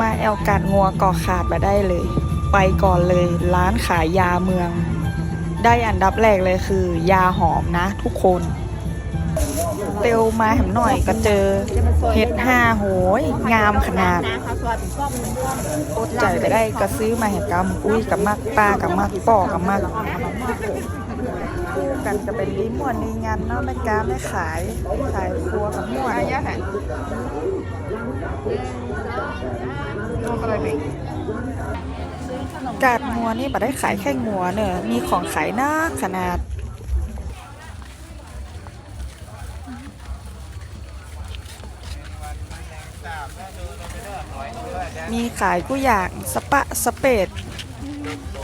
มาแอลกาดงัวก่อขาดมาได้เลย ไปก่อนเลยร้านขายยาเมือง ได้อันดับแรกเลยคือ ยาหอมนะทุกคนเตียวมาแหมหน่อยก็เจอเห็ดห้าโหย งามขนาดอดใจไปได้ก็ซื้อมาเห็นกำอุ้ยกับมักป้ากับมักป่อกับมักคู่กันจะเป็นลิ้มวนในงานเนาะแม่กาไม่ขาย ขายครัวกับม่วน กาดงัวนี่บ่ได้ขายแค่งัวเนอะมีของขายหน้าขนาด มีขายกู้อย่างสปะสเปด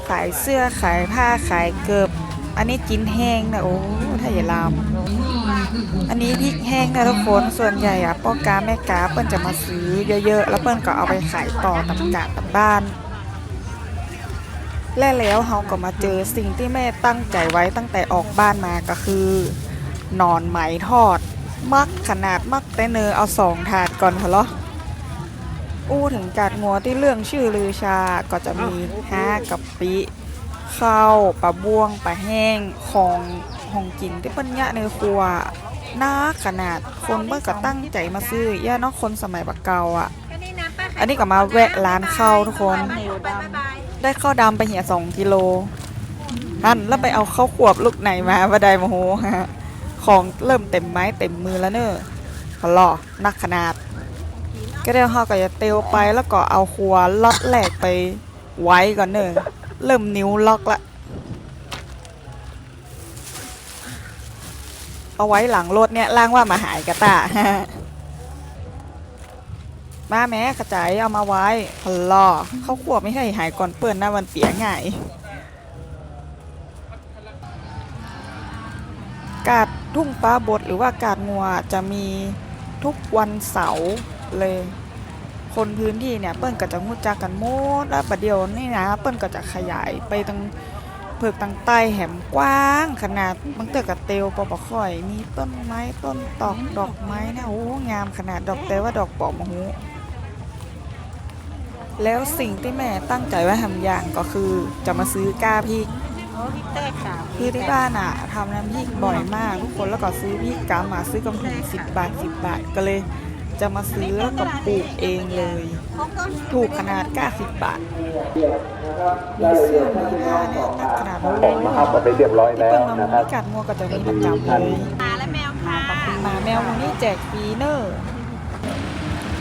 ขายเสื้อขายผ้าขายเกือบอันนี้กินแห้งนะโอ้ถ้าอย่าลาม อันนี้พริกแห้งนะทุกคนส่วนใหญ่อะพ่อกาแม่กาเปิ้นจะมาซื้อเยอะๆ แล้วเปิ้นก็เอาไปขายต่อตามกาตามบ้านและแล้วเราก็มาเจอสิ่งที่แม่ตั้งใจไว้ตั้งแต่ออกบ้านมาก็คือหนอนไหมทอด มักขนาดมักแต่เนอเอาสองถาดก่อนพะเหรออู้ถึงกาดงัวที่เรื่องชื่อลือชาก็จะมีห้ากะปิ ข้าวปลาบ้วงปลาแห้งของของกินที่เปิ้นยะในครัวน่าขนาดคนเมื่อก็ตั้งใจมาซื้อย่าเนอกคนสมัยบักเก่าอะ อันนี้ก็มาแวะร้านข้าวทุกคน ได้ข้าวดำไปเหี่ยสองกิโลนั่นแล้วไปเอาข้าวขวบลูกไหนมาบาไดโมโหฮะของเริ่มเต็มไม้เต็มมือแล้วเนอะขอหล่อนักขนาด ก็ได้ห่อก็จะเตียวไปแล้วก็เอาครัวล็อตแรกไปไว้ก่อนเนอะ เริ่มนิ้วล็อกละเอาไว้หลังรถเนี่ยล่างว่ามาหายกระตามาแม้กระจายเอามาไว้พลอเขาขวบไม่ให้หายก่อนเปื้อนหน้าวันเปียง่ายกาดทุ่งฟ้าบดหรือว่ากาดงัวจะมีทุกวันเสาร์เลย คนพื้นที่เนี่ยเปิ้นก็จะงูจักกันหมดแล้วประเดี๋ยวนี่นะเปิ้นก็จะขยายไปตั้งเพิกตั้งใต้แหมกว้างขนาดบางเตอกับเตียวปอปะค่อย มีต้นไม้ต้นตอกดอกไม้นะโอ้งามขนาดดอกแต่ว่าดอกปอบมะฮูแล้วสิ่งที่แม่ตั้งใจไว้ทำอย่างก็คือจะมาซื้อก้าพริกคือที่บ้านอะทำน้ำพริกบ่อยมากทุกคนแล้วก็ซื้อพริกกำมาซื้อกำถุงสิบบาทสิบบาทก็เลย จะมาซื้อแล้วก็ปลูกเองเลย ถูกขนาดก้าสิบบาทมีเสื้อมีผ้าเนี่ยตัดขนาดนั้นเลยมาอัพกันไปเรียบร้อยที่แล้เปิ้วลมานะคมูรับนี่กัดงัวก็จะมีประจำเลยหมาและแมวค่ะหมาแมวมูนี่แจกฟรีเนอร์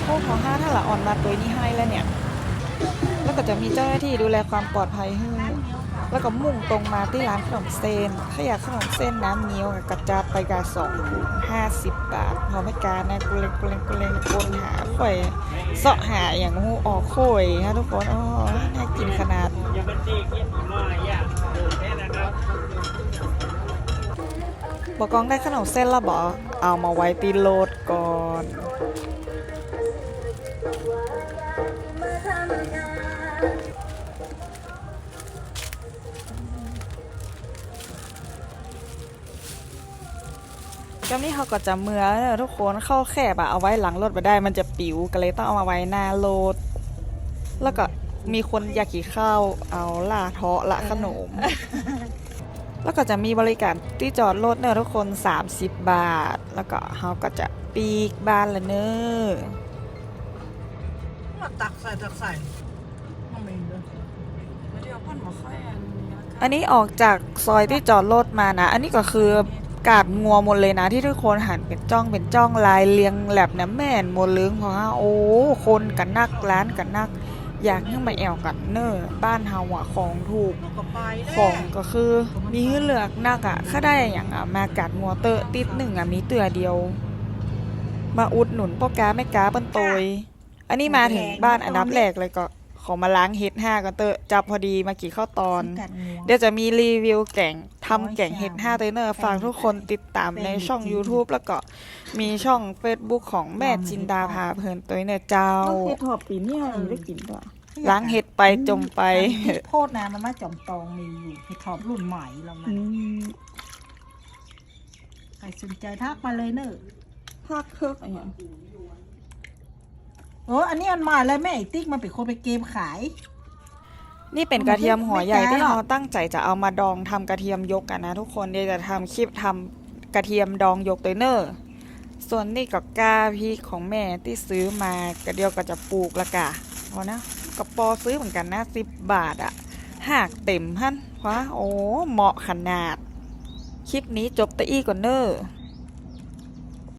โคขอห้าถ้าละอ่อนมาตัวนี้ให้แล้วเนี่ย แล้วก็จะมีเจ้าหน้าที่ดูแลความปลอดภัยให้ แล้วก็มุ่งตรงมาที่ร้านขนมเส้นถ้าอยากขนมเส้นน้ำเงี้ยวกับกระจาดไปกาสองห้าสิบบาทพอไม่การนะกูเล็งกูเล็งกูเล็งกนหาข่อยเสาะหาอย่างหูออกข่อยฮะทุกคนอ๋อน่ากินขนาดบอกกองได้ขนมเส้นแล้วบอเอามาไว้ตีโลดก่อน กำนี้เขาก็จะเมื่อเนอะทุกคนเข้าแคบอะเอาไว้หลังรถไปได้มันจะปิวก็เลยต้องเอามาไว้หน้ารถแล้วก็มีคนอยากขี่ข้าวเอาล่าเทาะละขนม แล้วก็จะมีบริการที่จอดรถเนอะทุกคน 30 บาท แล้วก็เขาก็จะปีกบ้านละเนอะตักใส่ตักใส่ไม่มีเลยไม่ได้เอาพ่นมาค่อยอันนี้ละกันอันนี้ออกจากซอยที่จอดรถมานะ อันนี้ก็คือ กาดงัวหมดเลยนะที่ทุกคนหันเป็นจ้องเป็นจ้องลายเลียงแหลบนะแม่นหมดเลืองเพราะว่าโอ้คนกันนักร้านกันนัก อยากให้มาแอวกันเนอะบ้านเฮาอะของถูกของก็คือมีให้เลือกนักอะถ้าได้อย่างอะมากัดงัวเตอะติดหนึ่งอะมีเตือเดียว มาอุดหนุนพ่อกาแม่กาเปิ้นโตยอันนี้มาถึงบ้านอันดับแรกเลยก็ ขอมาล้างเห็ดห้ากันเตอะจับพอดีมากี่ข้าวตอนเดี๋ยวจะมีรีวิวแก่งทำแก่งเห็ดห้าเตยเนอร์ฝากทุกคนติดตามในช่อง YouTube แล้วก็มีช่อง Facebook ของแม่จินดาพาเพลินเตยเนอร์เจ้าเห็ดถอบปีนี่อะไรได้กินด้วยล้างเห็ดไปจมไปโพดนะมันมาจอมตองมีอยู่เห็ดถอบรุ่นใหม่เรามาใครสนใจทักมาเลยเนอะภาคเคิกอะไรอย่าง เอออันนี้มันมาแล้วแม่ไอ้ติ๊กมันเป็นคนไปเกมขาย นี่เป็นกระเทียมหัวใหญ่ไม่แก่ที่หรอกเราตั้งใจจะเอามาดองทำกระเทียมยกกันนะทุกคนเดี๋ยวจะทำคลิปทำกระเทียมดองยกตัวเนอร์ส่วนนี่ก็กาพริกของแม่ที่ซื้อมากระเดียวก็จะปลูกละกะพอนะกระปอซื้อเหมือนกันนะสิบบาทอะหากเต็มฮั่นว้าโอ้เหมาะขนาด คลิปนี้จบแตะอี้ก่อนเนอร์